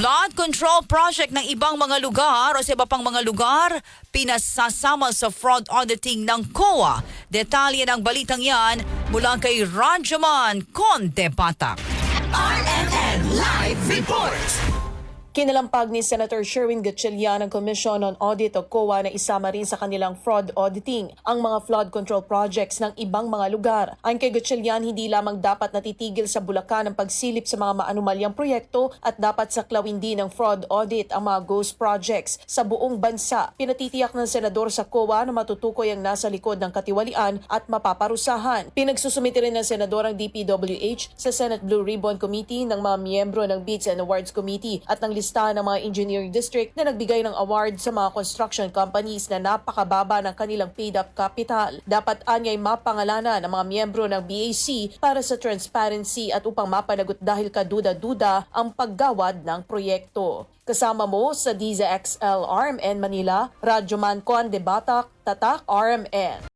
Flood control project ng ibang mga lugar o sa iba pang mga lugar, pinasasama sa fraud auditing ng COA. Detalye ng balitang yan mula kay Rajaman Conde Batak. RNN Live Report! Kinalampag ni Senator Sherwin Gatchalian ng Commission on Audit o COA na isama rin sa kanilang fraud auditing ang mga flood control projects ng ibang mga lugar. Ayon kay Gatchalian, hindi lamang dapat natitigil sa Bulacan ang pagsilip sa mga maanumalyang proyekto at dapat saklawin din ng fraud audit ang mga ghost projects sa buong bansa. Pinatitiyak ng senador sa COA na matutukoy ang nasa likod ng katiwalian at mapaparusahan. Pinagsusumiti rin ng senador ang DPWH sa Senate Blue Ribbon Committee ng mga miyembro ng Bids and Awards Committee at ng listahan ng mga engineering district na nagbigay ng award sa mga construction companies na napakababa ng kanilang paid-up capital. Dapat anyay mapangalanan ng mga miyembro ng BAC para sa transparency at upang mapanagot dahil kaduda-duda ang paggawad ng proyekto. Kasama mo sa DZXL RMN Manila, Radyoman Conde Batak, Tatak RMN.